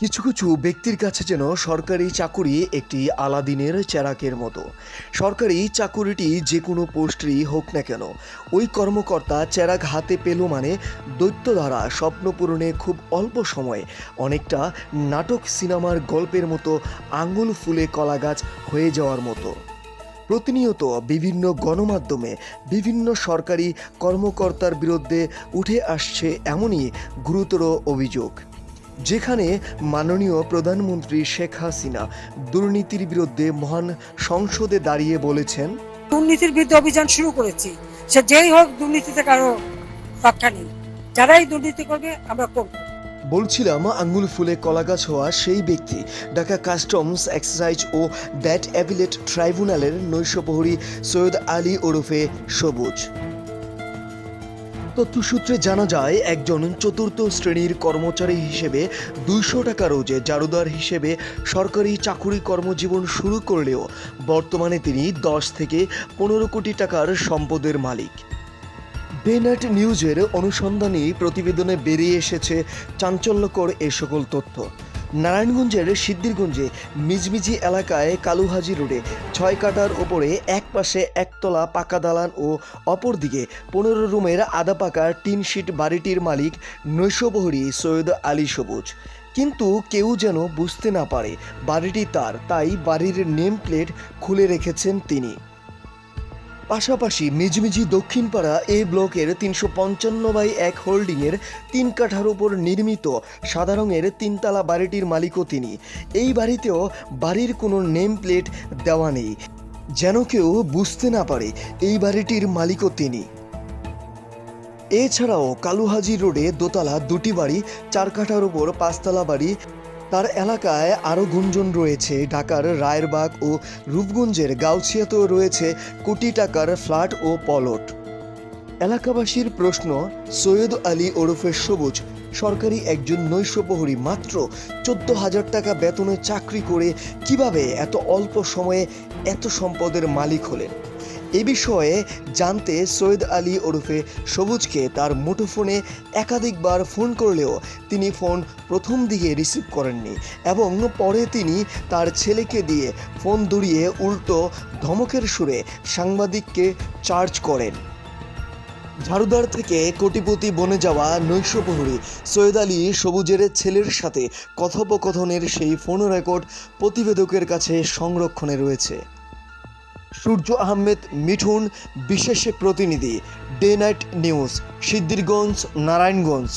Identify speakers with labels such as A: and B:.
A: কিছু কিছু ব্যক্তির কাছে যেন সরকারি চাকুরি একটি আলাদিনের চেরাকের মতো। সরকারি চাকুরিটি যে কোনো পোস্টেরই হোক না কেন, ওই কর্মকর্তা চেরাক হাতে পেল মানে দৈত্য দ্বারা স্বপ্ন পূরণে খুব অল্প সময়ে অনেকটা নাটক সিনেমার গল্পের মতো আঙুল ফুলে কলা গাছ হয়ে যাওয়ার মতো। প্রতিনিয়ত বিভিন্ন গণমাধ্যমে বিভিন্ন সরকারি কর্মকর্তার বিরুদ্ধে উঠে আসছে এমনই গুরুতর অভিযোগ। যেখানে মাননীয় প্রধানমন্ত্রী শেখ হাসিনা দুর্নীতির বিরুদ্ধে মহান সংসদে দাঁড়িয়ে বলেছেন
B: দুর্নীতির বিরুদ্ধে অভিযান শুরু করেছি। সে যেই হোক দুর্নীতিতে কারও রক্ষা নেই। যারাই দুর্নীতি করবে আমরা করব।
A: বলছিলাম আঙ্গুল ফুলে কলাগাছ হওয়া সেই ব্যক্তি ঢাকা কাস্টমস এক্সাইজ ও দ্যাট অ্যাপিলেট ট্রাইব্যুনালের নৈশপ্রহরী সৈয়দ আলী ওরফে সবুজ। তথ্যসূত্রে জানা যায়, একজন চতুর্থ শ্রেণির কর্মচারী হিসেবে দুইশো টাকা রোজে জারুদার হিসেবে সরকারি চাকুরি কর্মজীবন শুরু করলেও বর্তমানে তিনি দশ থেকে পনেরো কোটি টাকার সম্পদের মালিক। বেনাট নিউজের অনুসন্ধানী প্রতিবেদনে বেরিয়ে এসেছে চাঞ্চল্যকর এ সকল তথ্য। নারায়ণগঞ্জের সিদ্ধিরগঞ্জে মিজমিজি এলাকায় কালুহাজি রোডে ছয় কাটার ওপরে এক পাশে একতলা পাকা দালান ও অপরদিকে পনেরো রুমের আধা পাকা টিন শিট বাড়িটির মালিক নৈশবহরী সৈয়দ আলী সবুজ। কিন্তু কেউ যেন বুঝতে না পারে বাড়িটি তার, তাই বাড়ির নেম প্লেট খুলে রেখেছেন তিনি। পাশাপাশি মিজমিজি দক্ষিণপাড়া এ ব্লকের তিনশো পঞ্চান্ন বাই এক হোল্ডিংয়ের তিন কাঠার ওপর নির্মিত সাদা রঙের তিনতলা বাড়িটির মালিকও তিনি। এই বাড়িতেও বাড়ির কোনো নেম প্লেট দেওয়া নেই। যেন কেউ বুঝতে না পারে, এই বাড়িটির মালিকও তিনি। এছাড়াও কালুহাজি রোডে দোতলা দুটি বাড়ি, চার কাঠার ওপর পাঁচতলা বাড়ি তার এলাকায় আরও গুঞ্জন রয়েছে। ঢাকার রায়েরবাগ ও রূপগঞ্জের গাউছিয়াতেও রয়েছে কোটি টাকার ফ্ল্যাট ও পলট। এলাকাবাসীর প্রশ্ন, সৈয়দ আলী ওরফে সবুজ, সরকারি একজন নৈশপ্রহরী মাত্র চোদ্দ হাজার টাকা বেতনে চাকরি করে কীভাবে এত অল্প সময়ে এত সম্পদের মালিক হলেন? এ বিষয়ে জানতে সৈয়দ আলী ওরফে সবুজকে তার মুঠোফোনে একাধিকবার ফোন করলেও তিনি ফোন প্রথম দিকে রিসিভ করেননি এবং পরে তিনি তার ছেলেকে দিয়ে ফোন দড়িয়ে উল্টো ধমকের সুরে সাংবাদিককে চার্জ করেন। ঝাড়ুদার থেকে কোটিপতি বনে যাওয়া নৈশপ্রহরী সৈয়দ আলী সবুজের ছেলের সাথে কথোপকথনের সেই ফোন রেকর্ড প্রতিবেদকের কাছে সংরক্ষণে রয়েছে। সূর্য আহমেদ মিঠুন বিশেষ প্রতিনিধি day night news Siddhirganj Narayanganj.